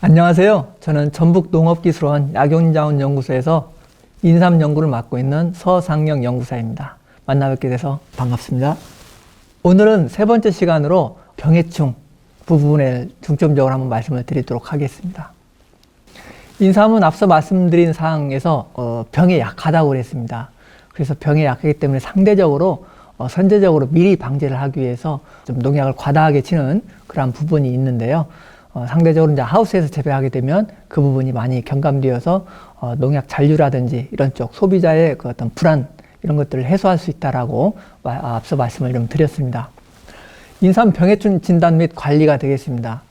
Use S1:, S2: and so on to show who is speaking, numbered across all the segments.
S1: 안녕하세요. 저는 전북농업기술원 약용자원연구소에서 인삼 연구를 맡고 있는 서상영 연구사입니다. 만나 뵙게 돼서 반갑습니다. 오늘은 세 번째 시간으로 병해충 부분에 중점적으로 한번 말씀을 드리도록 하겠습니다. 인삼은 앞서 말씀드린 사항에서 어, 병에 약하다고 그랬습니다. 그래서 병에 약하기 때문에 상대적으로 어, 선제적으로 미리 방제를 하기 위해서 좀 농약을 과다하게 치는 그러한 부분이 있는데요. 어, 상대적으로 이제 하우스에서 재배하게 되면 그 부분이 많이 경감되어서 어, 농약 잔류라든지 이런 쪽 소비자의 그 어떤 불안 이런 것들을 해소할 수 있다라고 마- 앞서 말씀을 좀 드렸습니다. 인삼 병해충 진단 및 관리가 되겠습니다.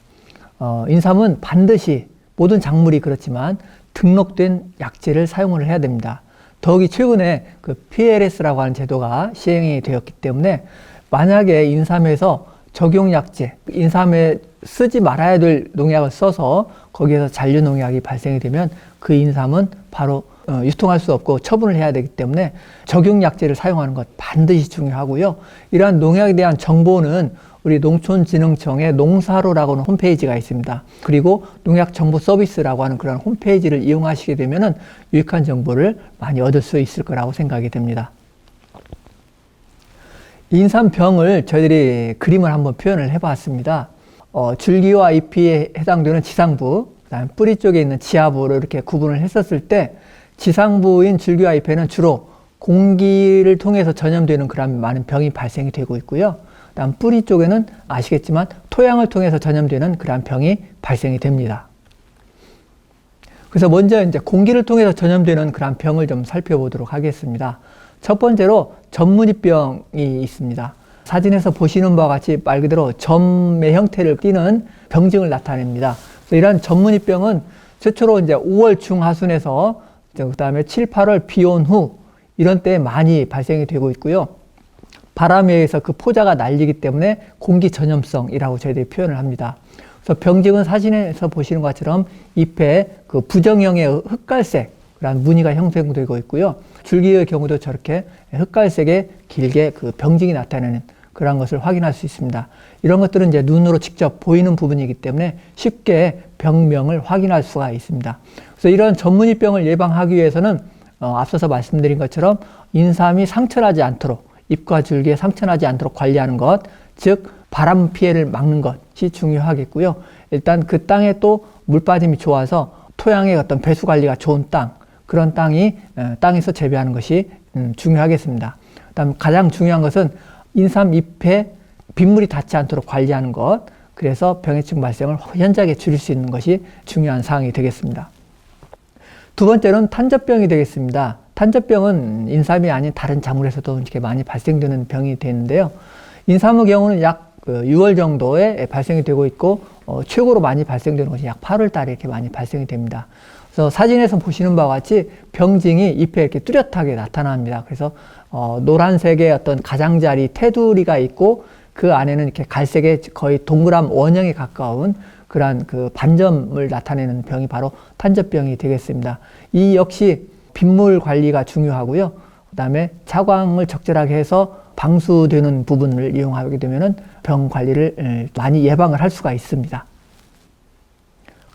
S1: 어, 인삼은 반드시 모든 작물이 그렇지만 등록된 약제를 사용을 해야 됩니다. 더욱이 최근에 그 PLS라고 하는 제도가 시행이 되었기 때문에 만약에 인삼에서 적용 약제, 인삼에 쓰지 말아야 될 농약을 써서 거기에서 잔류 농약이 발생이 되면 그 인삼은 바로 어, 유통할 수 없고 처분을 해야 되기 때문에 적용 약제를 사용하는 것 반드시 중요하고요. 이러한 농약에 대한 정보는 우리 농촌진흥청의 농사로라고 하는 홈페이지가 있습니다. 그리고 농약 정보 서비스라고 하는 그런 홈페이지를 이용하시게 되면은 유익한 정보를 많이 얻을 수 있을 거라고 생각이 됩니다. 인삼병을 저희들이 그림을 한번 표현을 해봤습니다. 어, 줄기와 잎이 해당되는 지상부, 그다음 뿌리 쪽에 있는 지하부로 이렇게 구분을 했었을 때 지상부인 줄기와 잎에는 주로 공기를 통해서 전염되는 그런 많은 병이 발생이 되고 있고요. 그다음 뿌리 쪽에는 아시겠지만 토양을 통해서 전염되는 그러한 병이 발생이 됩니다. 그래서 먼저 이제 공기를 통해서 전염되는 그런 병을 좀 살펴보도록 하겠습니다. 첫 번째로 전문이병이 있습니다. 사진에서 보시는 바와 같이 말 그대로 점의 형태를 띠는 병증을 나타냅니다. 이러한 전문이병은 최초로 이제 5월 중하순에서 그 다음에 7, 8월 비온 후 이런 때 많이 발생이 되고 있고요. 바람에 의해서 그 포자가 날리기 때문에 공기 전염성이라고 저희들이 표현을 합니다. 그래서 병증은 사진에서 보시는 것처럼 잎에 그 부정형의 흑갈색 그런 무늬가 형성되고 있고요. 줄기의 경우도 저렇게 흑갈색의 길게 그 병증이 나타내는 그런 것을 확인할 수 있습니다. 이런 것들은 이제 눈으로 직접 보이는 부분이기 때문에 쉽게 병명을 확인할 수가 있습니다. 그래서 이런 전문이병을 예방하기 위해서는 어, 앞서서 말씀드린 것처럼 인삼이 상처나지 않도록 잎과 줄기에 상처나지 않도록 관리하는 것, 즉 바람 피해를 막는 것이 중요하겠고요. 일단 그 땅에 또 물빠짐이 좋아서 토양의 어떤 배수 관리가 좋은 땅, 그런 땅이 어, 땅에서 재배하는 것이 음, 중요하겠습니다. 그다음 가장 중요한 것은 인삼 잎에 빗물이 닿지 않도록 관리하는 것, 그래서 병해충 발생을 현저하게 줄일 수 있는 것이 중요한 사항이 되겠습니다. 두 번째는 탄저병이 되겠습니다. 탄저병은 인삼이 아닌 다른 작물에서도 이렇게 많이 발생되는 병이 되는데요. 인삼의 경우는 약 6월 정도에 발생이 되고 있고 어, 최고로 많이 발생되는 것이 약 8월 달에 이렇게 많이 발생이 됩니다. 그래서 사진에서 보시는 바와 같이 병증이 잎에 이렇게 뚜렷하게 나타납니다. 그래서 어, 노란색의 어떤 가장자리 테두리가 있고 그 안에는 이렇게 갈색의 거의 동그란 원형에 가까운 그러한 그 반점을 나타내는 병이 바로 탄저병이 되겠습니다. 이 역시 빗물 관리가 중요하고요. 그다음에 차광을 적절하게 해서 방수되는 부분을 이용하게 되면은 병 관리를 에, 많이 예방을 할 수가 있습니다.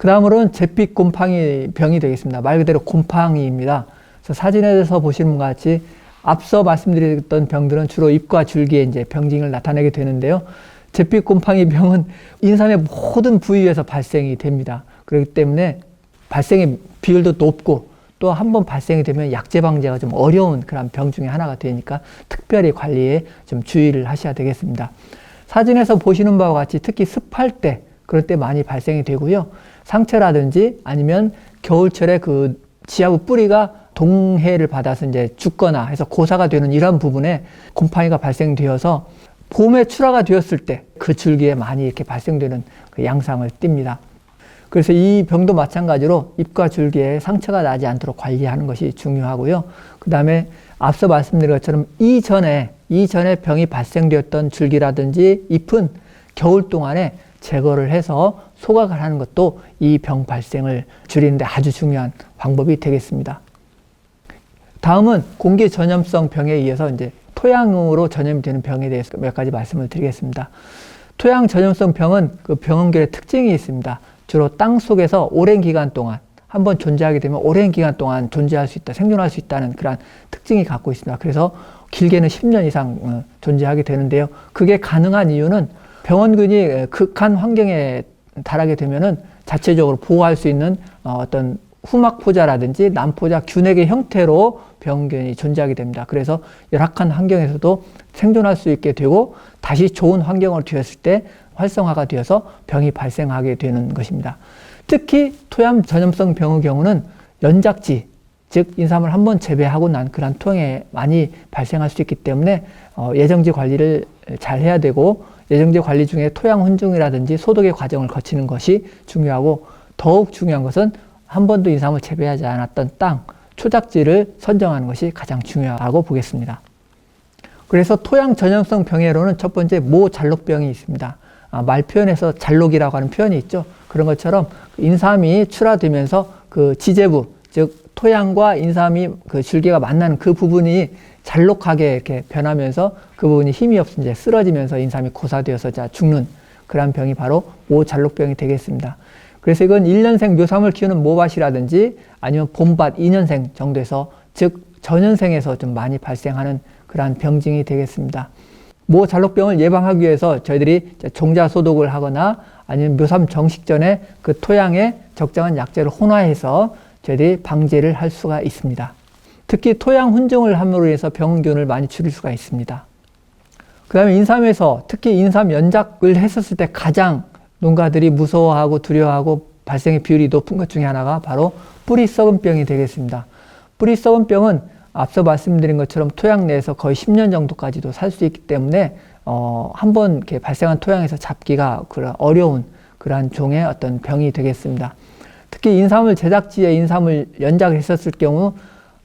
S1: 그 다음으로는 제빛 곰팡이 병이 되겠습니다. 말 그대로 곰팡이입니다. 그래서 사진에서 보시는 것 같이 앞서 말씀드렸던 병들은 주로 잎과 줄기에 이제 병증을 나타내게 되는데요. 제빛 곰팡이 병은 인삼의 모든 부위에서 발생이 됩니다. 그렇기 때문에 발생의 비율도 높고 또 한 번 발생이 되면 약제 방제가 좀 어려운 그런 병 중에 하나가 되니까 특별히 관리에 좀 주의를 하셔야 되겠습니다. 사진에서 보시는 바와 같이 특히 습할 때 그럴 때 많이 발생이 되고요. 상처라든지 아니면 겨울철에 그 지하부 뿌리가 동해를 받아서 이제 죽거나 해서 고사가 되는 이런 부분에 곰팡이가 발생되어서 봄에 출하가 되었을 때 그 줄기에 많이 이렇게 발생되는 그 양상을 띱니다. 그래서 이 병도 마찬가지로 잎과 줄기에 상처가 나지 않도록 관리하는 것이 중요하고요. 그 다음에 앞서 말씀드린 것처럼 이전에, 이전에 병이 발생되었던 줄기라든지 잎은 겨울 동안에 제거를 해서 소각을 하는 것도 이 병 발생을 줄이는데 아주 중요한 방법이 되겠습니다. 다음은 공기 전염성 병에 의해서 이제 토양으로 전염이 되는 병에 대해서 몇 가지 말씀을 드리겠습니다. 토양 전염성 병은 그 병원결의 특징이 있습니다. 주로 땅 속에서 오랜 기간 동안 한번 존재하게 되면 오랜 기간 동안 존재할 수 있다, 생존할 수 있다는 그런 특징이 갖고 있습니다. 그래서 길게는 10년 이상 어, 존재하게 되는데요. 그게 가능한 이유는 병원균이 극한 환경에 달하게 되면은 자체적으로 보호할 수 있는 어, 어떤 후막포자라든지 난포자 균핵의 형태로 병균이 존재하게 됩니다. 그래서 열악한 환경에서도 생존할 수 있게 되고 다시 좋은 환경으로 되었을 때 활성화가 되어서 병이 발생하게 되는 것입니다. 특히 토양 전염성 병의 경우는 연작지, 즉 인삼을 한번 재배하고 난 그런 토양에 많이 발생할 수 있기 때문에 어, 예정지 관리를 잘 해야 되고 예정지 관리 중에 토양 훈증이라든지 소독의 과정을 거치는 것이 중요하고 더욱 중요한 것은 한 번도 인삼을 재배하지 않았던 땅, 초작지를 선정하는 것이 가장 중요하다고 보겠습니다. 그래서 토양 전염성 병해로는 첫 번째 모 잘록병이 있습니다. 아, 말 표현에서 잘록이라고 하는 표현이 있죠. 그런 것처럼 인삼이 출하되면서 그 지재부, 즉 토양과 인삼이 그 줄기가 만나는 그 부분이 잘록하게 이렇게 변하면서 그 부분이 힘이 없어 이제 쓰러지면서 인삼이 고사되어서 자 죽는 그런 병이 바로 모잘록병이 되겠습니다. 그래서 이건 1년생 묘삼을 키우는 모밭이라든지 아니면 봄밭 2년생 정도에서 즉 전년생에서 좀 많이 발생하는 그러한 병증이 되겠습니다. 모 잘록병을 예방하기 위해서 저희들이 종자 소독을 하거나 아니면 묘삼 정식 전에 그 토양에 적정한 약재를 혼화해서 저희들이 방제를 할 수가 있습니다. 특히 토양 훈증을 함으로 해서 병균을 많이 줄일 수가 있습니다. 그 다음에 인삼에서 특히 인삼 연작을 했었을 때 가장 농가들이 무서워하고 두려워하고 발생의 비율이 높은 것 중에 하나가 바로 뿌리 썩은 병이 되겠습니다. 뿌리 썩은 병은 앞서 말씀드린 것처럼 토양 내에서 거의 10년 정도까지도 살 수 있기 때문에 어, 한번 이렇게 발생한 토양에서 잡기가 그런 어려운 그러한 종의 어떤 병이 되겠습니다. 특히 인삼을 제작지에 인삼을 연작을 했었을 경우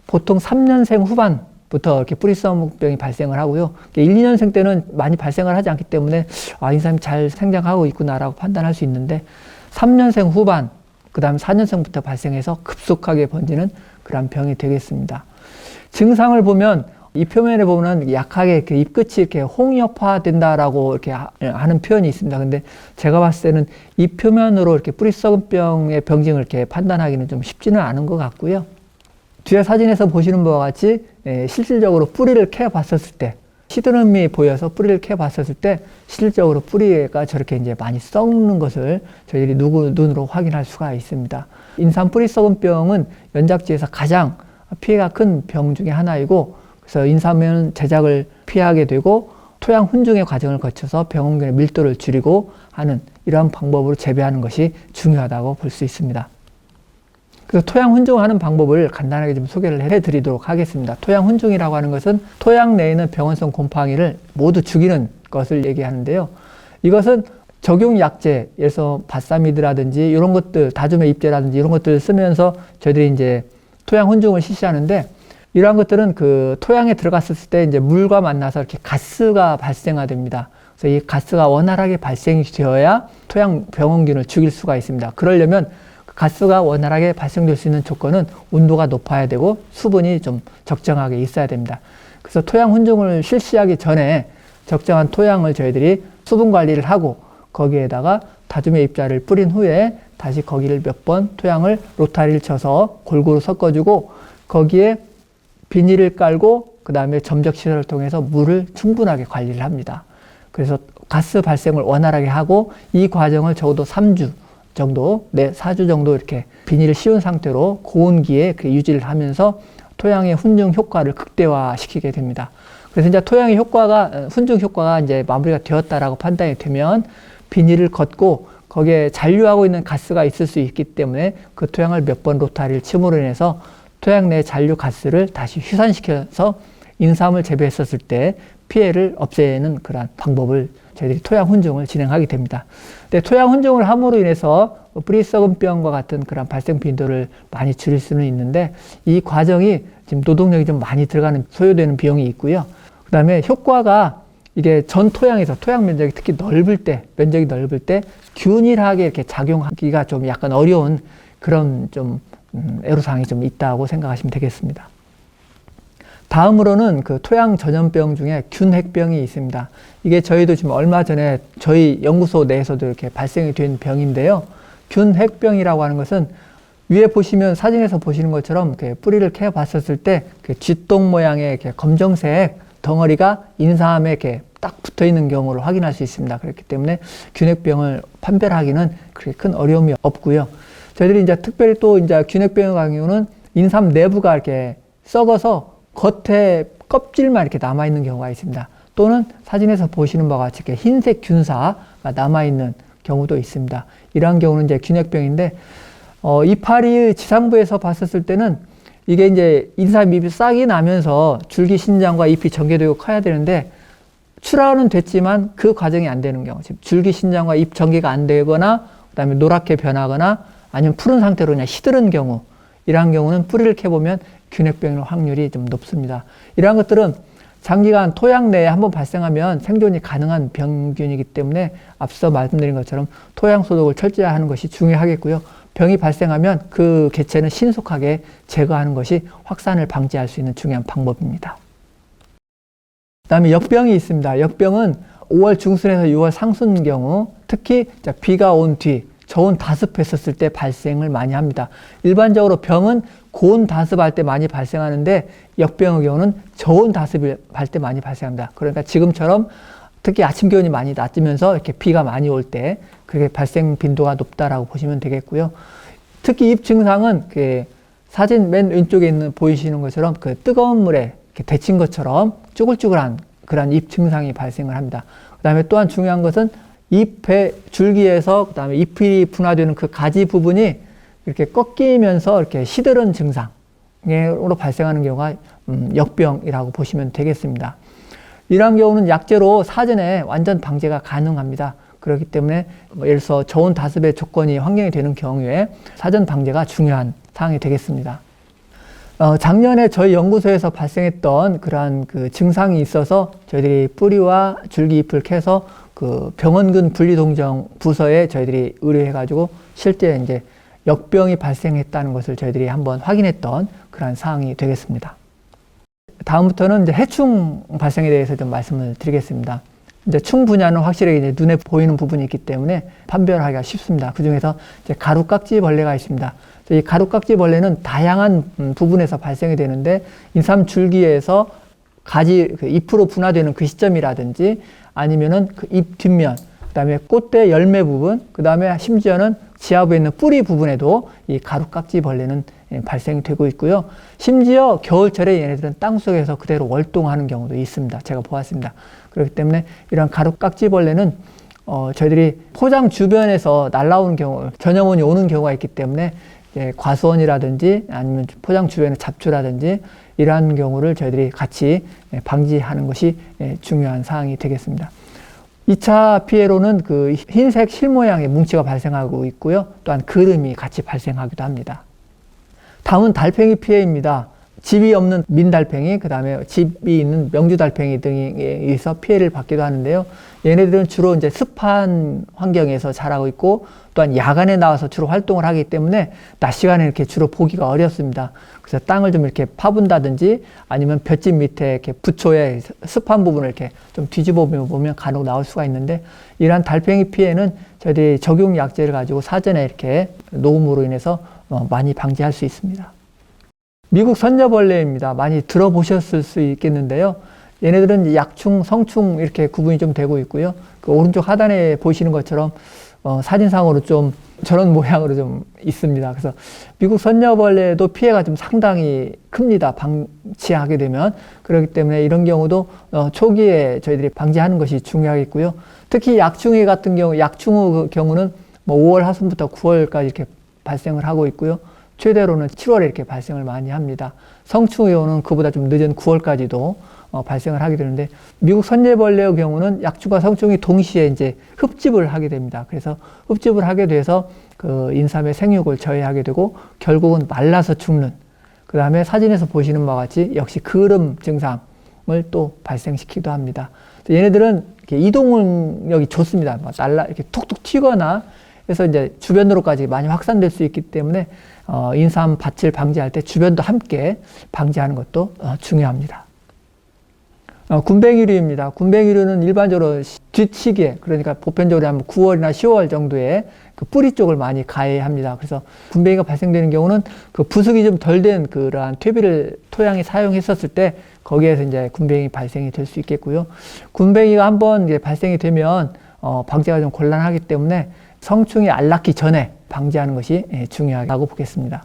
S1: 보통 3년생 후반부터 이렇게 뿌리싸움병이 발생을 하고요. 1, 2년생 때는 많이 발생을 하지 않기 때문에 아, 인삼이 잘 생장하고 있구나라고 판단할 수 있는데 3년생 후반, 그 다음 4년생부터 발생해서 급속하게 번지는 그런 병이 되겠습니다. 증상을 보면 이 표면에 보면 약하게 이렇게 입끝이 이렇게 홍역화 된다라고 이렇게 하는 표현이 있습니다. 근데 제가 봤을 때는 이 표면으로 이렇게 뿌리 썩은 병의 병증을 이렇게 판단하기는 좀 쉽지는 않은 것 같고요. 뒤에 사진에서 보시는 바와 같이 예, 실질적으로 뿌리를 캐 봤었을 때 시드름이 보여서 뿌리를 캐 봤었을 때 실질적으로 뿌리가 저렇게 이제 많이 썩는 것을 저희들이 눈으로 확인할 수가 있습니다. 인삼 뿌리 썩은 병은 연작지에서 가장 피해가 큰 병 중에 하나이고 그래서 인삼면 제작을 피하게 되고 토양 훈증의 과정을 거쳐서 병원균의 밀도를 줄이고 하는 이러한 방법으로 재배하는 것이 중요하다고 볼 수 있습니다. 그래서 토양 훈증하는 방법을 간단하게 좀 소개를 해드리도록 하겠습니다. 토양 훈증이라고 하는 것은 토양 내에 있는 병원성 곰팡이를 모두 죽이는 것을 얘기하는데요. 이것은 적용 약제, 예를 들어서 바사미드라든지 이런 것들, 다주메 입제라든지 이런 것들을 쓰면서 저희들이 이제 토양 훈증을 실시하는데 이러한 것들은 그 토양에 들어갔을 때 이제 물과 만나서 이렇게 가스가 발생화됩니다. 그래서 이 가스가 원활하게 발생이 되어야 토양 병원균을 죽일 수가 있습니다. 그러려면 그 가스가 원활하게 발생될 수 있는 조건은 온도가 높아야 되고 수분이 좀 적정하게 있어야 됩니다. 그래서 토양 훈증을 실시하기 전에 적정한 토양을 저희들이 수분 관리를 하고 거기에다가 다듬의 입자를 뿌린 후에 다시 거기를 몇 번 토양을 로타리를 쳐서 골고루 섞어주고 거기에 비닐을 깔고 그 다음에 점적 시설을 통해서 물을 충분하게 관리를 합니다. 그래서 가스 발생을 원활하게 하고 이 과정을 적어도 3주 정도, 네, 4주 정도 이렇게 비닐을 씌운 상태로 고온기에 그 유지를 하면서 토양의 훈증 효과를 극대화시키게 됩니다. 그래서 이제 토양의 효과가, 훈증 효과가 이제 마무리가 되었다라고 판단이 되면 비닐을 걷고 거기에 잔류하고 있는 가스가 있을 수 있기 때문에 그 토양을 몇 번 로타리를 침으로 인해서 토양 내 잔류 가스를 다시 휴산시켜서 인삼을 재배했었을 때 피해를 없애는 그러한 방법을 저희들이 토양 훈증을 진행하게 됩니다. 근데 토양 훈증을 함으로 인해서 뿌리 썩은 병과 같은 그런 발생 빈도를 많이 줄일 수는 있는데 이 과정이 지금 노동력이 좀 많이 들어가는 소요되는 비용이 있고요. 그 다음에 효과가 이게 전 토양에서 토양 면적이 특히 넓을 때 면적이 넓을 때 균일하게 이렇게 작용하기가 좀 약간 어려운 그런 좀 음, 애로사항이 좀 있다고 생각하시면 되겠습니다. 다음으로는 그 토양 전염병 중에 균핵병이 있습니다. 이게 저희도 지금 얼마 전에 저희 연구소 내에서도 이렇게 발생이 된 병인데요. 균핵병이라고 하는 것은 위에 보시면 사진에서 보시는 것처럼 이렇게 뿌리를 캐 봤었을 때 쥐똥 모양의 이렇게 검정색 덩어리가 인삼에 이렇게 딱 붙어 있는 경우를 확인할 수 있습니다. 그렇기 때문에 균핵병을 판별하기는 그렇게 큰 어려움이 없고요. 저희들이 이제 특별히 또 이제 균핵병의 경우는 인삼 내부가 이렇게 썩어서 겉에 껍질만 이렇게 남아 있는 경우가 있습니다. 또는 사진에서 보시는 바와 같이 흰색 균사가 남아 있는 경우도 있습니다. 이러한 경우는 이제 균핵병인데 어, 이파리 지상부에서 봤었을 때는 이게 이제 인삼 잎이 싹이 나면서 줄기 신장과 잎이 전개되고 커야 되는데 출하는 됐지만 그 과정이 안 되는 경우, 즉 줄기 신장과 잎 전개가 안 되거나 그 다음에 노랗게 변하거나 아니면 푸른 상태로 그냥 시드른 경우 이러한 경우는 뿌리를 캐보면 균핵병의 확률이 좀 높습니다. 이러한 것들은 장기간 토양 내에 한번 발생하면 생존이 가능한 병균이기 때문에 앞서 말씀드린 것처럼 토양 소독을 철저히 하는 것이 중요하겠고요. 병이 발생하면 그 개체는 신속하게 제거하는 것이 확산을 방지할 수 있는 중요한 방법입니다. 그 다음에 역병이 있습니다. 역병은 5월 중순에서 6월 상순 경우 특히 비가 온 뒤 저온 다습했었을 때 발생을 많이 합니다. 일반적으로 병은 고온 다습할 때 많이 발생하는데 역병의 경우는 저온 다습할 때 많이 발생합니다. 그러니까 지금처럼 특히 아침 기온이 많이 낮으면서 이렇게 비가 많이 올 때 그게 발생 빈도가 높다라고 보시면 되겠고요. 특히 입 증상은 그 사진 맨 왼쪽에 있는 보이시는 것처럼 그 뜨거운 물에 데친 것처럼 쭈글쭈글한 그런 입 증상이 발생을 합니다. 그 다음에 또한 중요한 것은 잎의 줄기에서 그 다음에 잎이 분화되는 그 가지 부분이 이렇게 꺾이면서 이렇게 시들은 증상으로 발생하는 경우가 음, 역병이라고 보시면 되겠습니다. 이러한 경우는 약제로 사전에 완전 방제가 가능합니다. 그렇기 때문에 뭐 예를 들어서 저온 다습의 조건이 환경이 되는 경우에 사전 방제가 중요한 사항이 되겠습니다. 어, 작년에 저희 연구소에서 발생했던 그러한 그 증상이 있어서 저희들이 뿌리와 줄기 잎을 캐서 그 병원근 분리동정 부서에 저희들이 의뢰해가지고 실제 이제 역병이 발생했다는 것을 저희들이 한번 확인했던 그러한 사항이 되겠습니다. 다음부터는 이제 해충 발생에 대해서 좀 말씀을 드리겠습니다. 이제 충 분야는 확실히 이제 눈에 보이는 부분이 있기 때문에 판별하기가 쉽습니다. 그 중에서 이제 가루깍지 벌레가 있습니다. 이 가루깍지 벌레는 다양한 음, 부분에서 발생이 되는데 인삼 줄기에서 가지 그 잎으로 분화되는 그 시점이라든지 아니면은 그 잎 뒷면, 그다음에 꽃대 열매 부분, 그다음에 심지어는 지하부에 있는 뿌리 부분에도 이 가루깍지 벌레는 예, 발생이 되고 있고요. 심지어 겨울철에 얘네들은 땅 속에서 그대로 월동하는 경우도 있습니다. 제가 보았습니다. 그렇기 때문에 이런 가루깍지 벌레는 어, 저희들이 포장 주변에서 날라오는 경우, 전염원이 오는 경우가 있기 때문에 예, 과수원이라든지 아니면 포장 주변의 잡초라든지 이러한 경우를 저희들이 같이 예, 방지하는 것이 예, 중요한 사항이 되겠습니다. 2차 피해로는 그 흰색 실 모양의 뭉치가 발생하고 있고요. 또한 그름이 같이 발생하기도 합니다. 다음은 달팽이 피해입니다. 집이 없는 민달팽이, 그 다음에 집이 있는 명주달팽이 등에 의해서 피해를 받기도 하는데요. 얘네들은 주로 이제 습한 환경에서 자라고 있고 또한 야간에 나와서 주로 활동을 하기 때문에 낮 시간에 이렇게 주로 보기가 어렵습니다. 그래서 땅을 좀 이렇게 파분다든지 아니면 볏짚 밑에 이렇게 부초에 습한 부분을 이렇게 좀 뒤집어 보면 간혹 나올 수가 있는데 이러한 달팽이 피해는 저희들이 적용 약제를 가지고 사전에 이렇게 녹음으로 인해서 어, 많이 방지할 수 있습니다. 미국 선녀벌레입니다. 많이 들어보셨을 수 있겠는데요. 얘네들은 약충, 성충 이렇게 구분이 좀 되고 있고요. 그 오른쪽 하단에 보시는 것처럼 어, 사진상으로 좀 저런 모양으로 좀 있습니다. 그래서 미국 선녀벌레도 피해가 좀 상당히 큽니다. 방치하게 되면. 그렇기 때문에 이런 경우도 어, 초기에 저희들이 방지하는 것이 중요하겠고요. 특히 약충이 같은 경우, 약충의 경우는 뭐 5월 하순부터 9월까지 이렇게 발생을 하고 있고요. 최대로는 7월에 이렇게 발생을 많이 합니다. 성충의오는 그보다 좀 늦은 9월까지도 어, 발생을 하게 되는데 미국 선예벌레의 경우는 약주가 성충이 동시에 이제 흡집을 하게 됩니다. 그래서 흡집을 하게 돼서 그 인삼의 생육을 저해하게 되고 결국은 말라서 죽는 그 다음에 사진에서 보시는 바와 같이 역시 그름 증상을 또 발생시키기도 합니다. 얘네들은 이동력이 좋습니다. 뭐 날라 이렇게 툭툭 튀거나 그래서 이제 주변으로까지 많이 확산될 수 있기 때문에 어, 인삼 밭을 방지할 때 주변도 함께 방지하는 것도 어, 중요합니다. 어, 군뱅이류입니다. 군뱅이류는 일반적으로 시- 뒷시기에 그러니까 보편적으로 한 9월이나 10월 정도에 그 뿌리 쪽을 많이 가해합니다. 그래서 군뱅이가 발생되는 경우는 그 부숙이 좀 덜 된 그러한 퇴비를 토양에 사용했었을 때 거기에서 이제 군뱅이 발생이 될 수 있겠고요. 군뱅이가 한번 이제 발생이 되면 어, 방제가 좀 곤란하기 때문에 성충이 알 낳기 전에 방제하는 것이 예, 중요하다고 보겠습니다.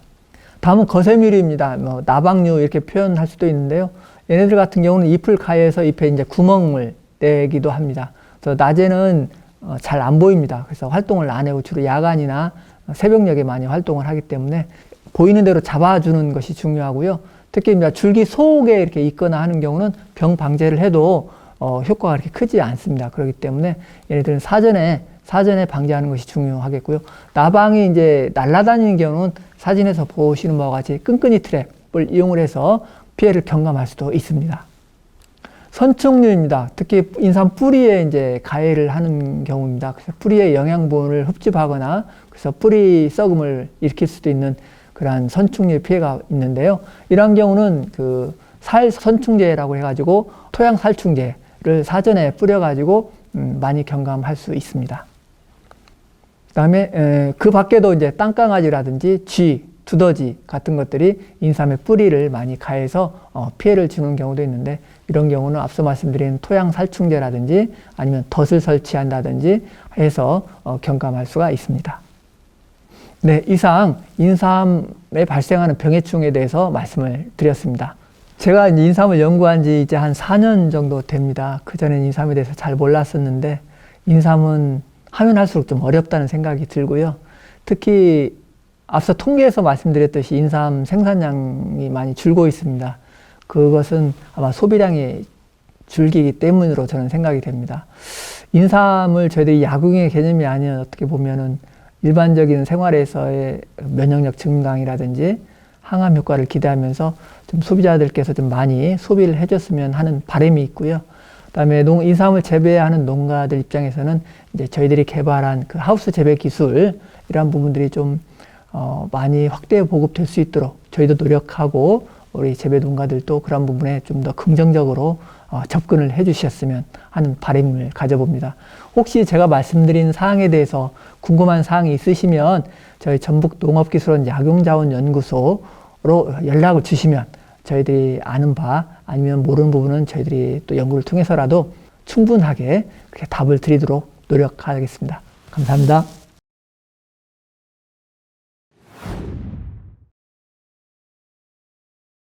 S1: 다음은 거세미류입니다. 뭐 나방류 이렇게 표현할 수도 있는데요. 얘네들 같은 경우는 잎을 가해서 잎에 이제 구멍을 내기도 합니다. 그래서 낮에는 어, 잘안 보입니다. 그래서 활동을 안 해고 주로 야간이나 새벽녘에 많이 활동을 하기 때문에 보이는 대로 잡아주는 것이 중요하고요. 특히 이제 줄기 속에 이렇게 있거나 하는 경우는 병 방제를 해도 어, 효과가 그렇게 크지 않습니다. 그렇기 때문에 얘네들은 사전에 사전에 방제하는 것이 중요하겠고요. 나방이 이제 날아다니는 경우는 사진에서 보시는 바와 같이 끈끈이 트랩을 이용을 해서 피해를 경감할 수도 있습니다. 선충류입니다. 특히 인삼 뿌리에 이제 가해를 하는 경우입니다. 그래서 뿌리의 영양분을 흡집하거나 그래서 뿌리 썩음을 일으킬 수도 있는 그러한 선충류의 피해가 있는데요. 이러한 경우는 그 살 선충제라고 해가지고 토양 살충제를 사전에 뿌려가지고 음, 많이 경감할 수 있습니다. 그다음에 그 밖에도 이제 땅강아지라든지 쥐, 두더지 같은 것들이 인삼의 뿌리를 많이 가해서 어, 피해를 주는 경우도 있는데 이런 경우는 앞서 말씀드린 토양 살충제라든지 아니면 덫을 설치한다든지 해서 어, 경감할 수가 있습니다. 네, 이상 인삼에 발생하는 병해충에 대해서 말씀을 드렸습니다. 제가 인삼을 연구한 지 이제 한 4년 정도 됩니다. 그전엔 인삼에 대해서 잘 몰랐었는데 인삼은 하면 할수록 좀 어렵다는 생각이 들고요. 특히 앞서 통계에서 말씀드렸듯이 인삼 생산량이 많이 줄고 있습니다. 그것은 아마 소비량이 줄기이기 때문으로 저는 생각이 됩니다. 인삼을 저희들이 약용의 개념이 아니라 어떻게 보면은 일반적인 생활에서의 면역력 증강이라든지 항암 효과를 기대하면서 좀 소비자들께서 좀 많이 소비를 해줬으면 하는 바람이 있고요. 그다음에 농 인삼을 재배하는 농가들 입장에서는 이제 저희들이 개발한 그 하우스 재배 기술 이런 부분들이 좀 어, 많이 확대 보급될 수 있도록 저희도 노력하고 우리 재배 농가들도 그런 부분에 좀 더 긍정적으로 어, 접근을 해주셨으면 하는 바람을 가져봅니다. 혹시 제가 말씀드린 사항에 대해서 궁금한 사항이 있으시면 저희 전북 농업기술원 약용자원연구소로 연락을 주시면 저희들이 아는 바 아니면 모르는 부분은 저희들이 또 연구를 통해서라도 충분하게 그렇게 답을 드리도록 노력하겠습니다. 감사합니다.